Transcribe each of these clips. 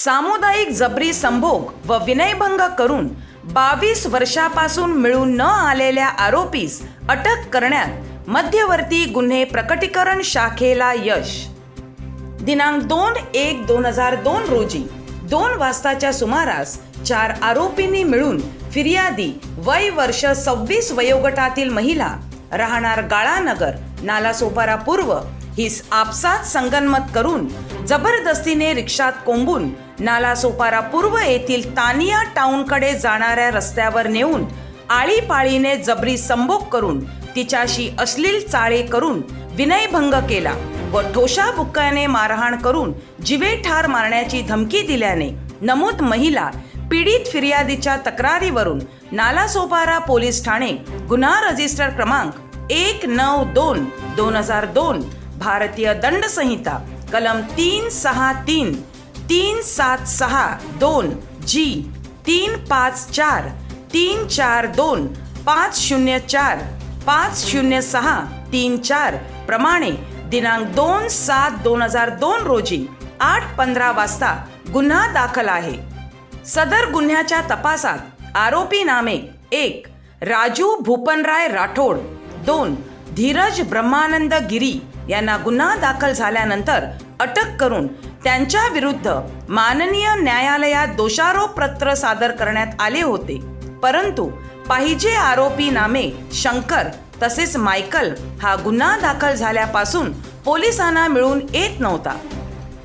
सामुदायिक जबरी संभोग व विनयभंग करून बावीस वर्षापासून मिळून न आलेल्या आरोपीस अटक करण्यात मध्यवर्ती गुन्हे प्रकटीकरण शाखेला यश. दिनांक दोन एक दोन हजार दोन रोजी दोन वाजताच्या सुमारास चार आरोपींनी मिळून फिर्यादी वय वर्ष सव्वीस वयोगटातील महिला राहणार गाळानगर नालासोपारा पूर्व ही आपसात संगनमत करून जबरदस्तीने रिक्षात कोंबून नालासोपारा पूर्व येथील तानिया टाउनकडे जाणाऱ्या रस्त्यावर नेऊन आळीपाळीने जबरी संभोग करून तिच्याशी अश्लील चाळे करून विनयभंग केला व ठोशा बुक्काने मारहाण करून जिवे ठार मारण्याची धमकी दिल्याने नमूद महिला पीडित फिर्यादीच्या तक्रारीवरून नालासोपारा पोलीस ठाणे गुन्हा रजिस्टर क्रमांक एक नऊ दोन दोन हजार दोन भारतीय दंड संहिता कलम तीन सहा तीन तीन सात सहा दोन जी तीन पाच चार तीन चार दोन पाच शून्य चार पाच शून्य सहा तीन चार प्रमाणे दिनांक दोन सात दोन हजार दोन रोजी आठ पंधरा वाजता गुन्हा दाखल आहे. सदर गुन्ह्याच्या तपासात आरोपी नामे एक राजू भूपनराय राठोड दोन धीरज ब्रह्मानंद गिरी यांना गुन्हा दाखल झाल्यानंतर अटक करून त्यांच्या विरुद्ध माननीय न्यायालयात दोषारोप पत्र सादर करण्यात आले होते. परंतु पाहिजे आरोपी नामे शंकर तसेच मायकल हा गुन्हा दाखल झाल्यापासून पोलिसांना मिळून येत नव्हता.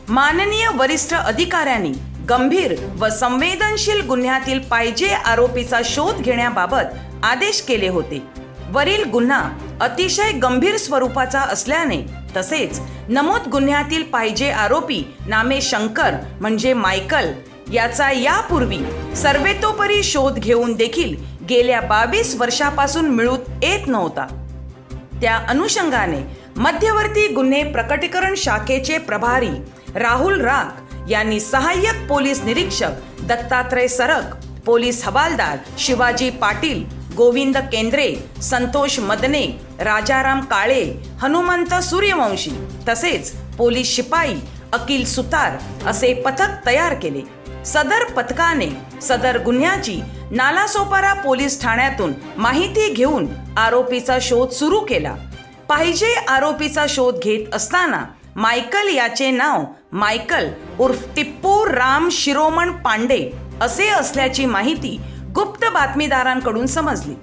माननीय वरिष्ठ अधिकाऱ्यांनी गंभीर व संवेदनशील गुन्ह्यातील पाहिजे आरोपीचा शोध घेण्याबाबत आदेश केले होते. वरील गुन्हा अतिशय गंभीर स्वरूपाचा असल्याने तसेच नमूद गुन्ह्यातील पाहिजे आरोपी नामे शंकर म्हणजे मायकल याचा यापूर्वी सर्वेतोपरी शोध घेऊन देखील गेल्या बावीस वर्षापासून मिळूत येत नव्हता. त्या अनुषंगाने मध्यवर्ती गुन्हे प्रकटीकरण शाखेचे प्रभारी राहुल राग यांनी सहाय्यक पोलीस निरीक्षक दत्तात्रय सरक पोलीस हवालदार शिवाजी पाटील गोविंद केंद्रे संतोष मदने राजाराम काळे हनुमंत सूर्यवंशी तसेच पोलीस शिपाई अकिल सुतार असे पथक तयार केले. सदर पथकाने सदर गुन्ह्याची नालासोपारा पोलीस ठाण्यातून माहिती घेऊन आरोपीचा शोध सुरू केला. पाहिजे आरोपीचा शोध घेत असताना मायकल याचे नाव मायकल उर्फ टिप्पू राम शिरोमण पांडे असे असल्याची माहिती गुप्त बातमीदारांकडून समजली.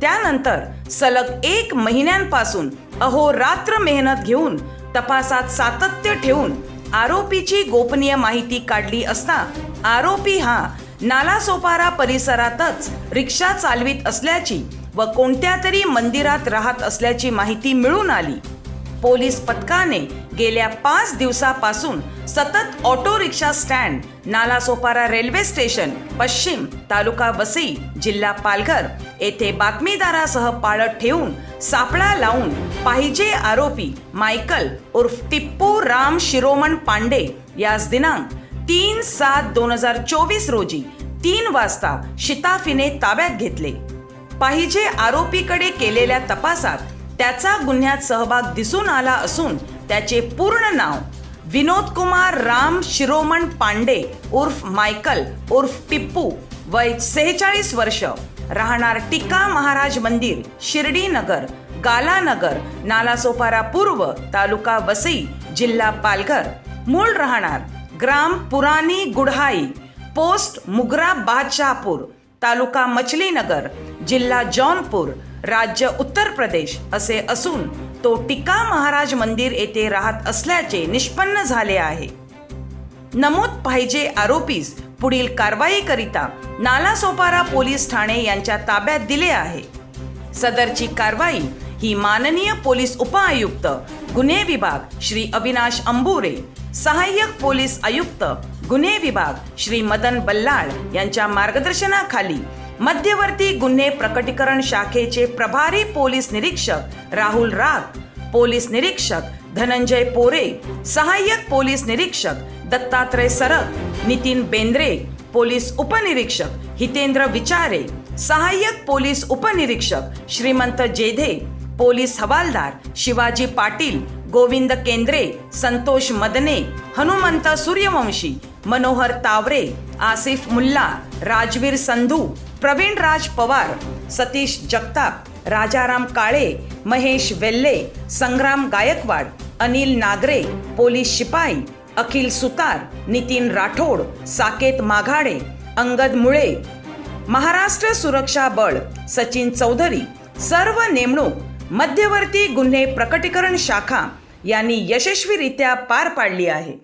त्यानंतर सलग एक महिन्यांपासून अहोरात्र मेहनत घेऊन तपासात सातत्य ठेवून आरोपीची गोपनीय माहिती काढली असता आरोपी हा नालासोपारा परिसरातच रिक्षा चालवित असल्याची व कोणत्या तरी मंदिरात राहत असल्याची माहिती मिळून आली. पोलीस पथकाने गेल्या पाच दिवसापासून सतत auto rickshaw stand Nalasopara railway station पश्चिम तालुका वसई जिल्हा पालघर येथे बातमीदारासह पाळत ठेवून सापळा लावून पाहिजे आरोपी मायकल उर्फ टिप्पू राम शिरोमण पांडे यास दिनांक तीन सात दोन हजार चोवीस रोजी तीन वाजता शिताफीने ताब्यात घेतले. पाहिजे आरोपीकडे केलेल्या तपासात त्याचा गुन्ह्यात सहभाग दिसून आला असून त्याचे पूर्ण नाव विनोद कुमार राम शिरोमण पांडे उर्फ मायकल उर्फ पिप्पू वय सेहेचाळीस वर्ष. राहणार टिका महाराज मंदिर शिर्डी नगर गालानगर नालासोपारा पूर्व तालुका वसई जिल्हा पालघर. मूळ राहणार ग्राम पुरानी गुढाई पोस्ट मुगरा बादशाहपूर तालुका मछलीनगर जिल्हा जौनपूर राज्य उत्तर प्रदेश असे असून तो टिका महाराज मंदिर येथे राहत असल्याचे निष्पन्न झाले आहे. नमूद पाहिजे आरोपीस पुढील कारवाईकरिता नालासोपारा पोलीस ठाणे यांच्या ताब्यात दिले आहे. सदरची कारवाई ही माननीय पोलीस उपआयुक्त गुन्हे विभाग श्री अविनाश अंबुरे सहाय्यक पोलीस आयुक्त गुन्हे विभाग श्री मदन बल्लाळ यांच्या मार्गदर्शनाखाली मध्यवर्ती गुन्हे प्रकटीकरण शाखेचे प्रभारी पोलीस निरीक्षक राहुल राग पोलीस निरीक्षक धनंजय पोरे सहाय्यक पोलीस निरीक्षक दत्तात्रय सरक नितीन बेंद्रे पोलीस उपनिरीक्षक हितेंद्र विचारे सहाय्यक पोलीस उपनिरीक्षक श्रीमंत जेधे पोलीस हवालदार शिवाजी पाटील गोविंद केंद्रे संतोष मदने हनुमंत सूर्यवंशी मनोहर तावरे आसिफ मुल्ला राजवीर संधू प्रवीण राज पवार सतीश जगताप राजाराम काळे महेश वेल्ले संग्राम गायकवाड अनिल नागरे पोलीस शिपाई अखिल सुतार नितीन राठोड साकेत माघाडे अंगद मुळे महाराष्ट्र सुरक्षा बळ सचिन चौधरी सर्व नेमणूक मध्यवर्ती गुन्हे प्रकटीकरण शाखा यांनी यशस्वीरित्या पार पाडली आहे.